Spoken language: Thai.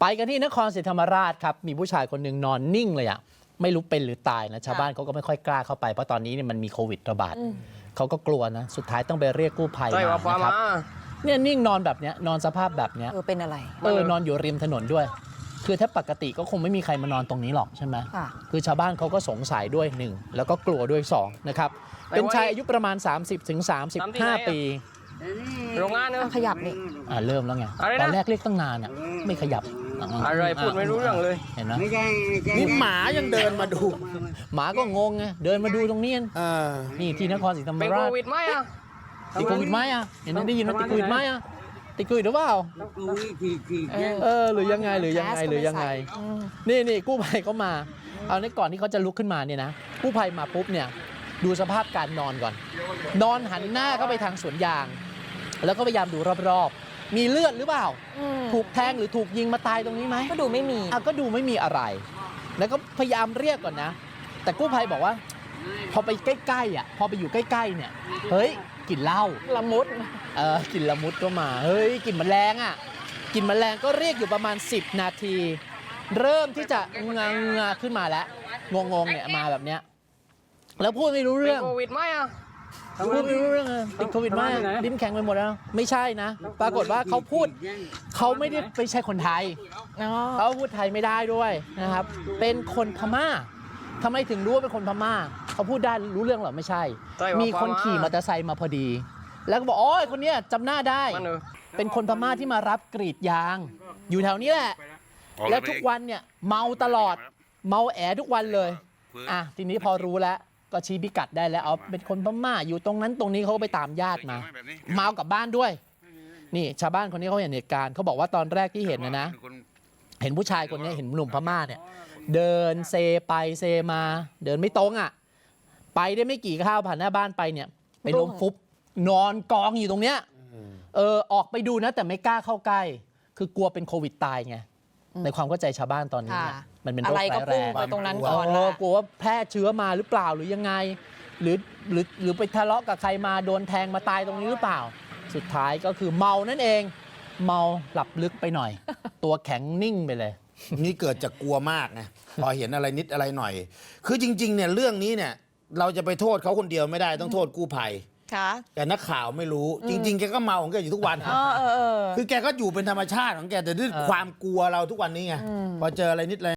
ไปกันที่นครศรีธรรมราชครับ มีผู้ชายคนหนึ่งนอนนิ่งเลยอะไม่รู้เป็นหรือตายนะชาวบ้านเขาก็ไม่ค่อยกล้าเข้าไป เพราะตอนนี้เนี่ยมันมีโควิดระบาดเขาก็กลัวนะ สุดท้ายต้องไปเรียกกู้ภัยใช่มาว่าฟ้านะครับมาเนี่ยนิ่งนอนแบบเนี้ยนอนสภาพแบบเนี้ยเออเป็นอะไรเออนอนอยู่ริมถนนด้วย คือถ้าปกติก็คงไม่มีใครมานอนตรงนี้หรอกใช่ไหมค่ะคือชาวบ้านเขาก็สงสัยด้วยหนึ่งแล้วก็กลัวด้วยสองนะครับเป็นชายอายุประมาณ 30-35ถึง35 ปีโรงงานเนอะขยับนี่อ่าเริ่มแล้วไงอะไรนะตอนแรกเรียกตั้งนานอะไม่ขยับ อะไรพูดไม่รู้เรื่องเลย เห็นไหมไม่ใช่ไม่ใช่นี่หมายังเดินมาดู หมาก็งงไงเดินมาดูตรงนี้เออนี่ที่นครศรีธรรมเป็นโคราชวิดไหมอะติดโควิดไหมอะเห็นไหมได้ยินว่าติดโควิดไหมอะติดโควิดหรือเปล่า ต้องดูวิธีฉีดเนี่ยเออหรือยังไงหรือยังไงหรือยังไงอืมนี่นี่กู้ภัยเขามา เอาในก่อนที่เขาจะลุกขึ้นมาเนี่ยนะกู้ภัยมาปุ๊บเนี่ยดูสภาพการนอนก่อน นอนหันหน้าเข้าไปทางสวนยาง แล้วก็พยายามดูรอบๆ มีเลือดหรือเปล่า อืมถูกแทงหรือถูกยิงมาตายตรงนี้ไหมก็ดูไม่มี อะก็ดูไม่มีอะไร แล้วก็พยายามเรียกก่อนนะ แต่กู้ภัยบอกว่า พอไปใกล้ๆอะพอไปอยู่ใกล้ๆเนี่ยเฮ้ยกลิ่นเหล้า ละมุด เออกลิ่นละมุดก็มา เฮ้ยกลิ่นแมลงอะกลิ่นแมลงก็เรียกอยู่ประมาณ 10 นาที เริ่มที่จะงางงาขึ้นมาแล้ว งงๆเนี่ยมาแบบเนี้ยแล้วพูดไม่รู้เป็นเรื่อง โควิดไหมอะ พูดไม่รู้เรื่องเลยติดโควิดไหมดิ้นแข็งไปหมดแล้ว ไม่ใช่นะ ปรากฏว่าเขาพูด เขาไม่ได้ไม่ใช่คนไทย อ๋อเขาพูดไทยไม่ได้ด้วยนะครับ เป็นคนพม่าทำไมถึงรู้ว่าเป็นคนพม่า เขาพูดได้รู้เรื่องเหรอ ไม่ใช่ ใช่ว่ามีคนขี่มอเตอร์ไซค์มาพอดี แล้วก็บอก โอ้ยคนเนี้ยจำหน้าได้ มันเนอะเป็นคนพม่าที่มารับกรีดยาง อยู่แถวนี้แหละ แล้วทุกวันเนี่ยเมาตลอด เมาแอทุกวันเลย อะทีนี้พอรู้แล้ว ก็ชี้พิกัดได้แล้วเอาเป็นคนพม่าอยู่ตรงนั้นตรงนี้เขาก็ไปตามญาติมา เมากลับบ้านด้วย นี่ชาวบ้านคนนี้เขาเห็นเหตุการณ์เขาบอกว่าตอนแรกที่เห็นนะนะ เห็นผู้ชายคนนี้เห็นหนุ่มพม่าเนี่ย เดินเซไปเซมา เดินไม่ตรงอะ ไปได้ไม่กี่ข้าวผ่านหน้าบ้านไปเนี่ย ไปล้มฟุบนอนกองอยู่ตรงเนี้ยเออออกไปดูนะแต่ไม่กล้าเข้าใกล้ คือกลัวเป็นโควิดตายไง ในความเข้าใจชาวบ้านตอนนี้ค่ะเนี่ยมันเป็นโรอะคไรก็ร้ายแรพุ่งงไปตรงนั้นเอก่อนอละ กลัวว่าแพร่เชื้อมาหรือเปล่าหรือยังไง หรือหรือหรือไปทะเลาะกับใครมาโดนแทงมาตายตรงนี้หรือเปล่า สุดท้ายก็คือเมานั่นเอง เมาหลับลึกไปหน่อย ตัวแข็งนิ่งไปเลย นี่เกิดจากกลัวมากไงพอเห็นอะไรนิดอะไรหน่อย คือจริง ๆ เนี่ยเรื่องนี้เนี่ย เราจะไปโทษเขาคนเดียวไม่ได้ต้องโทษกู้ภัย ค่ะแต่นักข่าวไม่รู้ จริง ๆ แกก็เมาของแกอยู่ทุกวัน เออเออเออ คือแกก็อยู่เป็นธรรมชาติของแกแต่ด้วยเออความกลัวเราทุกวันนี้ไงพอเจออะไรนิดอะไร